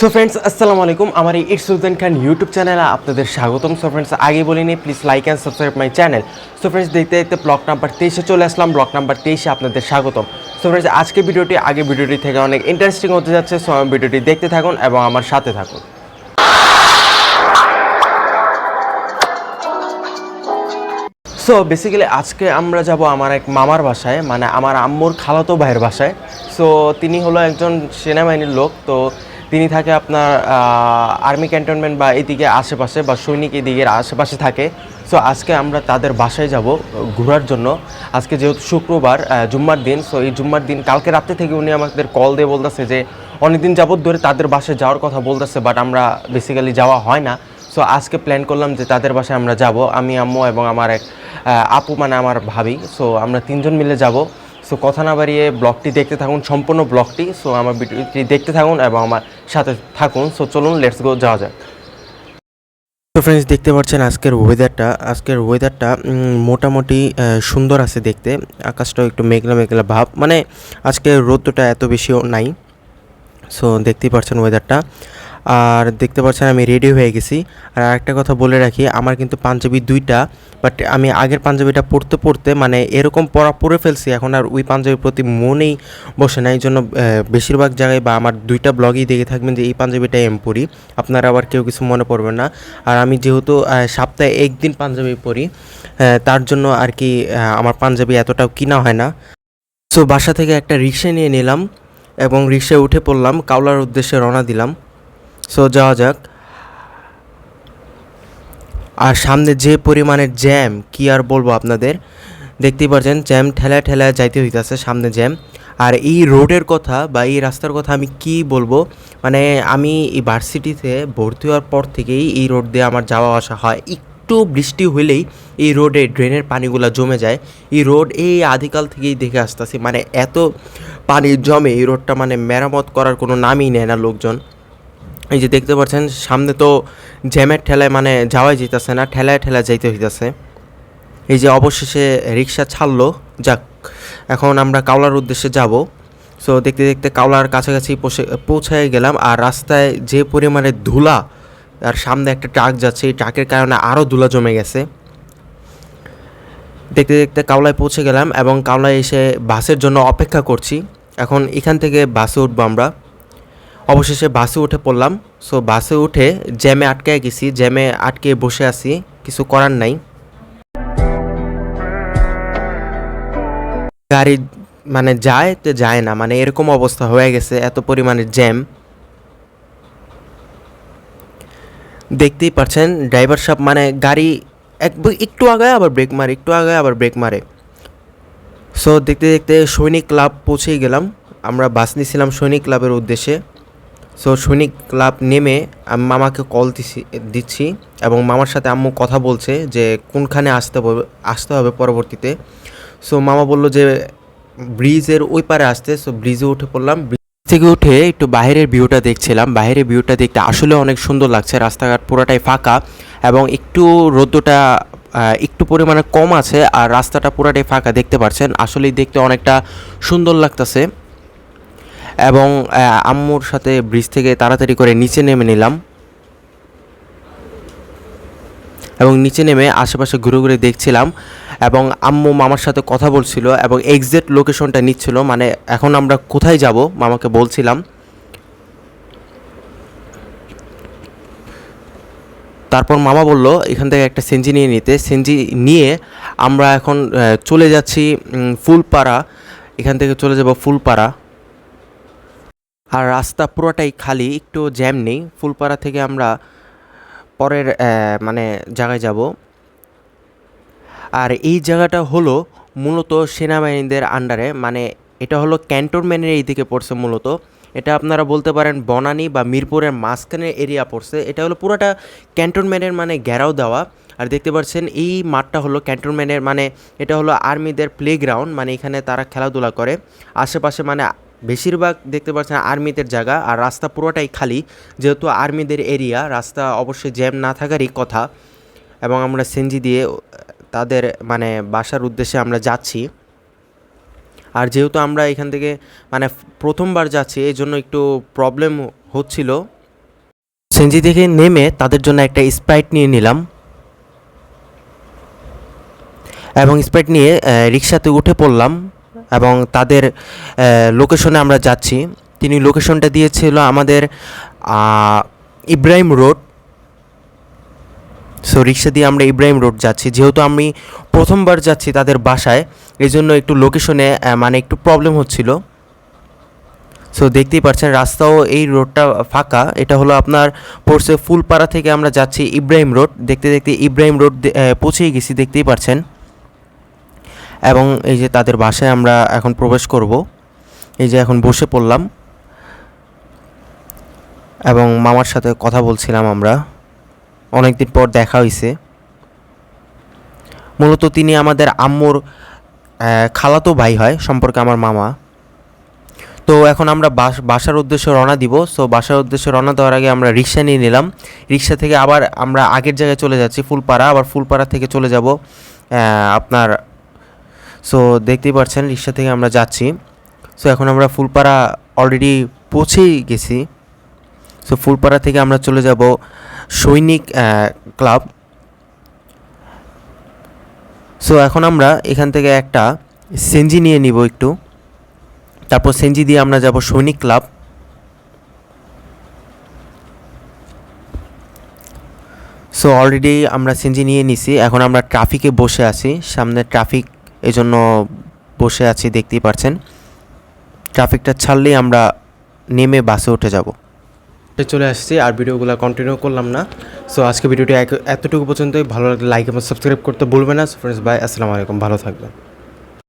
So friends আসসালামু আলাইকুম আমার এই ইট সুলতান খান ইউটিউব চ্যানেলে আপনাদের স্বাগতম। সো ফ্রেন্ডস আগে বলিনি please like and subscribe my channel so friends দেখতে দেখতে ব্লক নাম্বার তেইশে চলে আসলাম ব্লক নাম্বার তেইশে আপনাদের স্বাগতম। সো ফ্রেন্ডস আজকে ভিডিওটি, আগে ভিডিওটি থেকে অনেক ইন্টারেস্টিং হতে যাচ্ছে। সো আমার ভিডিওটি দেখতে থাকুন এবং আমার সাথে থাকুন। সো বেসিক্যালি আজকে আমরা যাব আমার এক মামার বাসায় মানে আমার আম্মুর খালাতো ভাইয়ের বাসায়। সো তিনি হলো একজন সেনাবাহিনীর লোক, তো তিনি থাকে আপনার আর্মি ক্যান্টনমেন্ট বা এদিকে আশেপাশে বা সৈনিক এদিকের আশেপাশে থাকে। সো আজকে আমরা তাদের বাসায় যাব ঘোরার জন্য। আজকে যেহেতু শুক্রবার জুম্মার দিন সো এই জুম্মার দিন, কালকে রাত্রে থেকে উনি আমাদের কল দিয়ে বলতেছে যে, অনেকদিন যাবত ধরে তাদের বাসায় যাওয়ার কথা বলতেছে বাট আমরা বেসিক্যালি যাওয়া হয় না। সো আজকে প্ল্যান করলাম যে তাদের বাসায় আমরা যাব। আমি, আম্মু এবং আমার এক আপু মানে আমার ভাবি। সো আমরা তিনজন মিলে যাব। সো কথা না বাড়িয়ে ব্লগটি দেখতে থাকুন, সম্পূর্ণ ব্লগটি। সো আমার ভিডিওটি দেখতে থাকুন এবং আমার সাথে থাকুন। সো চলুন লেটস গো যাওয়া যাক। তো ফ্রেন্ডস দেখতে পাচ্ছেন আজকের ওয়েদারটা আজকের ওয়েদারটা মোটামুটি সুন্দর আছে দেখতে। আকাশটাও একটু মেঘলা মেঘলা ভাব। মানে আজকে রোদ্রটা এত বেশিও নাই। সো দেখতেই পাচ্ছেন ওয়েদারটা আর দেখতে পাচ্ছেন আমি রেডি হয়ে গেছি। আর একটা কথা বলে রাখি, আমার কিন্তু পাঞ্জাবি দুইটা বাট আমি আগের পাঞ্জাবিটা পরতে পরতে মানে এরকম পরা পরে ফেলছি, এখন আর ওই পাঞ্জাবির প্রতি মনেই বসে না। এই জন্য বেশিরভাগ জায়গায় বা আমার দুইটা ব্লগেই দেখে থাকবেন যে এই পাঞ্জাবিটাই আমি পরি। আপনারা আবার কেউ কিছু মনে পড়বে না। আর আমি যেহেতু সপ্তাহে একদিন পাঞ্জাবি পরি তার জন্য আর কি আমার পাঞ্জাবি এতটাও কিনা হয় না। সো বাসা থেকে একটা রিক্সা নিয়ে নিলাম এবং রিক্সায় উঠে পড়লাম, কাওলার উদ্দেশ্যে রওনা দিলাম। সো যাওয়া যাক। আর সামনে যে পরিমাণের জ্যাম, কি আর বলব আপনাদের? দেখতেই পাচ্ছেন জ্যাম ঠেলা ঠেলা যাইতে হইতাছে সামনে জ্যাম। আর এই রোডের কথা বা এই রাস্তার কথা আমি কি বলব? মানে আমি এই ভার্সিটিতে ভর্তি হওয়ার পর থেকেই এই রোড দিয়ে আমার যাওয়া আসা হয়। একটু বৃষ্টি হলেই এই রোডে ড্রেনের পানিগুলো জমে যায়। এই রোড এই আদিকাল থেকেই দেখে আসতেছি। মানে এত পানি জমে এই রোডটা মানে মেরামত করার কোনো নামই নেয় না লোকজন। এই যে দেখতে পাচ্ছেন, সামনে তো জ্যামের ঠেলায় মানে যাওয়াই যেতেছে না, ঠেলায় ঠেলায় যাইতে হইতেছে। এই যে অবশেষে রিক্সা ছাড়লো, যাক, এখন আমরা কাওলার উদ্দেশ্যে যাব। সো দেখতে দেখতে কাওলার কাছাকাছি পৌঁছে গেলাম আর রাস্তায় যে পরিমাণে ধুলা আর সামনে একটা ট্রাক যাচ্ছে, এই ট্রাকের কারণে আরও ধুলা জমে গেছে। দেখতে দেখতে কাওলায় পৌঁছে গেলাম এবং কাওলায় এসে বাসের জন্য অপেক্ষা করছি। এখন এখান থেকে বাসে উঠবো আমরা। অবশেষে বাসে উঠে পড়লাম। সো বাসে উঠে জ্যামে আটকে গেছি। জ্যামে আটকে বসে আছি। কিছু করার নাই। গাড়ি মানে যায় তো যায় না। মানে এরকম অবস্থা হয়ে গেছে। এত পরিমাণে জ্যাম। দেখতেই পাচ্ছেন ড্রাইভার সাহেব মানে গাড়ি এক একটু আগায় আবার ব্রেক মারে, একটু আগায় আবার ব্রেক মারে। সো দেখতে দেখতে সৈনিক ক্লাব পৌঁছেই গেলাম। আমরা বাস নিয়েছিলাম সৈনিক ক্লাবের উদ্দেশ্যে। সো সৈনিক ক্লাব নেমে আমি মামাকে কল দিছি দিচ্ছি এবং মামার সাথে আম্মু কথা বলছে যে কোনখানে আসতে হবে আসতে হবে পরবর্তীতে। সো মামা বলল যে ব্রিজের ওই পারে আসতে। সো ব্রিজে উঠে পড়লাম। থেকে উঠে একটু বাইরের ভিউটা দেখছিলাম। বাইরের ভিউটা দেখতে আসলে অনেক সুন্দর লাগছে। রাস্তাঘাট পুরোটাই ফাঁকা এবং একটু রোদ্দটা একটু পরিমাণে কম আছে আর রাস্তাটা পুরাটাই ফাঁকা। দেখতে পাচ্ছেন, আসলেই দেখতে অনেকটা সুন্দর লাগতেছে। এবং আম্মুর সাথে ব্রিজ থেকে তাড়াতাড়ি করে নিচে নেমে নিলাম। এবং নিচে নেমে আশেপাশে ঘুরে ঘুরে দেখছিলাম এবং আম্মু মামার সাথে কথা বলছিল এবং এক্সাক্ট লোকেশনটা নিচ্ছিল মানে এখন আমরা কোথায় যাব মামাকে বলছিলাম। তারপর মামা বলল, এখান থেকে একটা সেঞ্জি নিয়ে নিতে। সেঞ্জি নিয়ে আমরা এখন চলে যাচ্ছি ফুলপাড়া। এখান থেকে চলে যাব ফুলপাড়া। আর রাস্তা পুরোটাই খালি, একটু জ্যাম নেই। ফুলপাড়া থেকে আমরা পরের মানে জায়গায় যাব। আর এই জায়গাটা হলো মূলত সেনাবাহিনীদের আন্ডারে মানে এটা হলো ক্যান্টনমেন্টের এই দিকে পড়ছে মূলত। এটা আপনারা বলতে পারেন বনানী বা মিরপুরের মাঝখানের এরিয়া পড়ছে। এটা হলো পুরোটা ক্যান্টনমেন্টের মানে ঘেরাও দেওয়া। আর দেখতে পাচ্ছেন এই মাঠটা হলো ক্যান্টনমেন্টের মানে এটা হলো আর্মিদের প্লেগ্রাউন্ড মানে এখানে তারা খেলাধুলা করে। আশেপাশে মানে বেশিরভাগ দেখতে পাচ্ছেন আর্মিদের জায়গা, আর রাস্তা পুরোটাই খালি। যেহেতু আর্মিদের এরিয়া, রাস্তা অবশ্যই জ্যাম না থাকারই কথা। এবং আমরা সেনজি দিয়ে তাদের মানে বাসার উদ্দেশ্যে আমরা যাচ্ছি। আর যেহেতু আমরা এখান থেকে মানে প্রথমবার যাচ্ছি এই জন্য একটু প্রবলেম হচ্ছিল। সেনজি থেকে নেমে তাদের জন্য একটা স্প্রাইট নিয়ে নিলাম। এবং স্প্রাইট নিয়ে রিক্সাতে উঠে পড়লাম। এবং তাদের লোকেশনে আমরা যাচ্ছি। তিনি লোকেশনটা দিয়েছিল আমাদের ইব্রাহিম রোড সো রিক্সা দিয়ে আমরা ইব্রাহিম রোড যাচ্ছি। যেহেতু আমি প্রথমবার যাচ্ছি তাদের বাসায় এই জন্য একটু লোকেশনে মানে একটু প্রবলেম হচ্ছিল। সো দেখতেই পাচ্ছেন, রাস্তাও এই রোডটা ফাঁকা। এটা হলো আপনার পড়ছে ফুলপাড়া থেকে আমরা যাচ্ছি ইব্রাহিম রোড দেখতে দেখতে ইব্রাহিম রোড পৌঁছেই গেছি, দেখতেই পাচ্ছেন। এবং এই যে তাদের বাসায় আমরা এখন প্রবেশ করব। এই যে এখন বসে পড়লাম। এবং মামার সাথে কথা বলছিলাম আমরা। অনেকদিন পর দেখা হয়েছে মূলত তিনি আমাদের আম্মুর খালাতো ভাই হয় সম্পর্কে আমার মামা। তো এখন আমরা বাস, বাসার উদ্দেশ্যে রওনা দিব। সো বাসার উদ্দেশ্যে রওনা দেওয়ার আগে আমরা রিক্সা নিয়ে নিলাম। রিক্সা থেকে আবার আমরা আগের জায়গায় চলে যাচ্ছি ফুলপাড়া। আবার ফুলপাড়া থেকে চলে যাব আপনার সো দেখতেই পাচ্ছেন রিক্সা থেকে আমরা যাচ্ছি। সো এখন আমরা ফুলপাড়া অলরেডি পৌঁছেই গেছি। সো ফুলপাড়া থেকে আমরা চলে যাব সৈনিক ক্লাব সো এখন আমরা এখান থেকে একটা সেঞ্জি নিয়ে নিব একটু। তারপর সেঞ্জি দিয়ে আমরা যাব সৈনিক ক্লাব সো অলরেডি আমরা সেঞ্জি নিয়ে নিছি। এখন আমরা ট্রাফিকে বসে আছি। সামনে ট্রাফিক এই জন্য বসে আছি, দেখতেই পারছেন। ট্রাফিকটা ছাড়লেই আমরা নেমে বাসে উঠে যাব। চলে আসছি আর ভিডিওগুলো কন্টিনিউ করলাম না। সো আজকে ভিডিওটি এতটুকু পর্যন্তই। ভালো লাগলে লাইক এবং সাবস্ক্রাইব করতে ভুলবে না। ফ্রেন্ডস বাই আসসালামু আলাইকুম। ভালো থাকবেন।